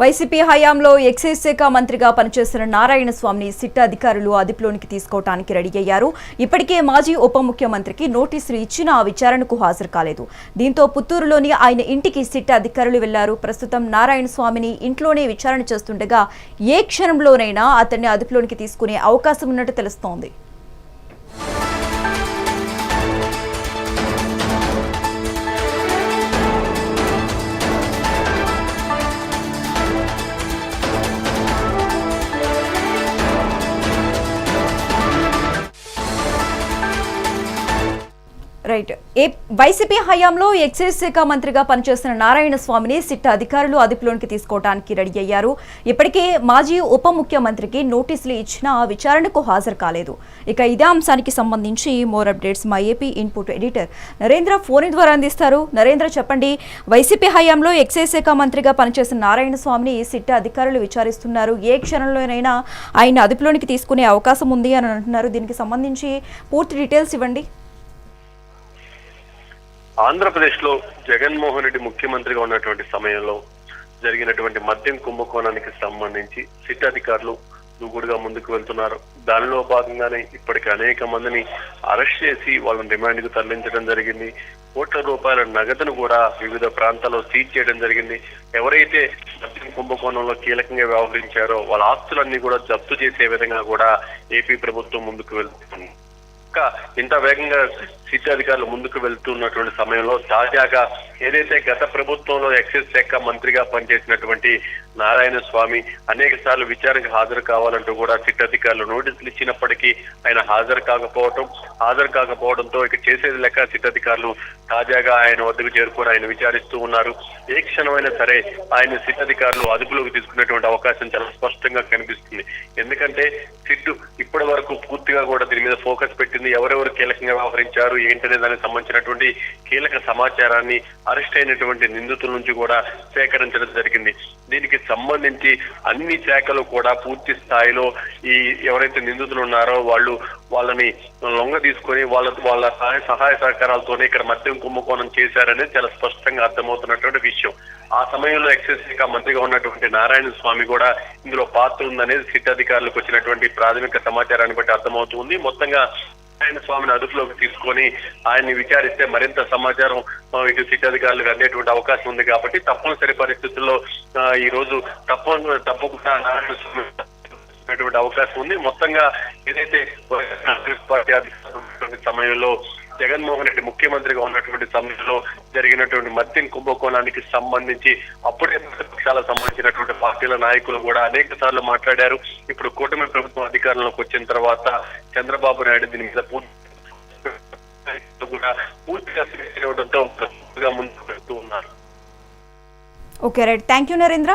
YCP హయాంలో excise శాఖ మంత్రిగా పనిచేస్తున్న నారాయణ స్వామిని సిట్ అధికారులు అదుపులోనికి తీసుకోవడానికి రెడీ అయ్యారు. ఇప్పటికే మాజీ ఉప ముఖ్యమంత్రికి నోటీసులు ఇచ్చినా ఆ విచారణకు హాజరు కాలేదు. దీంతో పుత్తూరులోని ఆయన ఇంటికి సిట్ అధికారులు వెళ్ళారు. ప్రస్తుతం నారాయణ స్వామిని ఇంట్లోనే విచారణ చేస్తుండగా ఏ క్షణంలోనైనా అతన్ని అదుపులోనికి తీసుకునే అవకాశం ఉన్నట్టు తెలుస్తోంది. రైట్. ఏ వైసీపీ హయాంలో ఎక్సైజ్ శాఖ మంత్రిగా పనిచేస్తున్న నారాయణ స్వామిని సిట్ అధికారులు అదుపులోనికి తీసుకోవడానికి రెడీ అయ్యారు. ఇప్పటికే మాజీ ఉప ముఖ్యమంత్రికి నోటీసులు ఇచ్చినా విచారణకు హాజరు కాలేదు. ఇక ఇదే అంశానికి సంబంధించి మోర్ అప్డేట్స్ మా AP input editor Narendra phone ద్వారా అందిస్తారు. నరేంద్ర చెప్పండి వైసీపీ హయాంలో ఎక్సైజ్ శాఖ మంత్రిగా పనిచేస్తున్న నారాయణ స్వామిని సిట్ అధికారులు విచారిస్తున్నారు. ఏ క్షణంలోనైనా ఆయన అదుపులోనికి తీసుకునే అవకాశం ఉంది అని అంటున్నారు. దీనికి సంబంధించి పూర్తి డీటెయిల్స్ ఇవ్వండి. ఆంధ్రప్రదేశ్లో జగన్మోహన్ రెడ్డి ముఖ్యమంత్రిగా ఉన్నటువంటి సమయంలో జరిగినటువంటి మద్యం కుంభకోణానికి సంబంధించి సిట్ అధికారులు దూకుడుగా ముందుకు వెళ్తున్నారు. దానిలో భాగంగానే ఇప్పటికి అనేక మందిని అరెస్ట్ చేసి వాళ్ళని రిమాండ్కు తరలించడం జరిగింది. కోట్ల రూపాయల నగదును కూడా వివిధ ప్రాంతాల్లో సీజ్ చేయడం జరిగింది. ఎవరైతే మద్యం కుంభకోణంలో కీలకంగా వ్యవహరించారో వాళ్ళ ఆస్తులన్నీ కూడా జప్తు చేసే విధంగా కూడా ఏపీ ప్రభుత్వం ముందుకు వెళ్తుంది. ఇంత వేగంగా సిటీ అధికారులు ముందుకు వెళ్తున్నటువంటి సమయంలో తాజాగా ఏదైతే గత ప్రభుత్వంలో ఎక్సైజ్ శాఖ మంత్రిగా పనిచేసినటువంటి నారాయణ స్వామి అనేక సార్లు విచారణకు హాజరు కావాలంటూ కూడా సిట్ అధికారులు నోటీసులు ఇచ్చినప్పటికీ ఆయన హాజరు కాకపోవటం హాజరు కాకపోవడంతో ఇక చేసేది లెక్క సిట్ అధికారులు తాజాగా ఆయన వద్దకు చేరుకొని ఆయన విచారిస్తూ ఉన్నారు. ఏ క్షణమైనా సరే ఆయన సిట్ అధికారులు అదుపులోకి తీసుకునేటువంటి అవకాశం చాలా స్పష్టంగా కనిపిస్తుంది. ఎందుకంటే సిట్ ఇప్పటి వరకు పూర్తిగా కూడా దీని మీద ఫోకస్ పెట్టింది. ఎవరెవరు కీలకంగా వ్యవహరించారు ఏంటనే దానికి సంబంధించినటువంటి కీలక సమాచారాన్ని అరెస్ట్ అయినటువంటి నిందితుల నుంచి కూడా సేకరించడం జరిగింది. దీనికి సంబంధించి అన్ని శాఖలు కూడా పూర్తి స్థాయిలో ఈ ఎవరైతే నిందితులు ఉన్నారో వాళ్ళు వాళ్ళని లొంగ తీసుకొని వాళ్ళ వాళ్ళ సహాయ సహాయ సహకారాలతోనే ఇక్కడ మద్యం కుంభకోణం చేశారనేది చాలా స్పష్టంగా అర్థమవుతున్నటువంటి విషయం. ఆ సమయంలో ఎక్సైజ్ శాఖ మంత్రిగా ఉన్నటువంటి నారాయణ స్వామి కూడా ఇందులో పాత్ర ఉందనేది సిట్ అధికారులకు వచ్చినటువంటి ప్రాథమిక సమాచారాన్ని బట్టి అర్థమవుతుంది మొత్తంగా నారాయణ స్వామిని అదుపులోకి తీసుకొని ఆయన్ని విచారిస్తే మరింత సమాచారం ఇటు సిటీ అధికారులకు అందేటువంటి అవకాశం ఉంది కాబట్టి తప్పనిసరి పరిస్థితుల్లో ఈ రోజు తప్ప తప్పకుండా నారాయణ స్వామి అవకాశం ఉంది. మొత్తంగా ఏదైతే కాంగ్రెస్ పార్టీ సమయంలో జగన్మోహన్ రెడ్డి ముఖ్యమంత్రిగా ఉన్నటువంటి సమయంలో జరిగినటువంటి మద్యం కుంభకోణానికి సంబంధించి అప్పుడే ప్రతిపక్షాలకు సంబంధించినటువంటి పార్టీల నాయకులు కూడా అనేక సార్లు మాట్లాడారు. ఇప్పుడు కూటమి ప్రభుత్వం అధికారంలోకి వచ్చిన తర్వాత చంద్రబాబు నాయుడు దీని మీద పూర్తి కూడా పూర్తిగా ముందుకు వెళ్తూ ఉన్నారు. Okay right thank you Narendra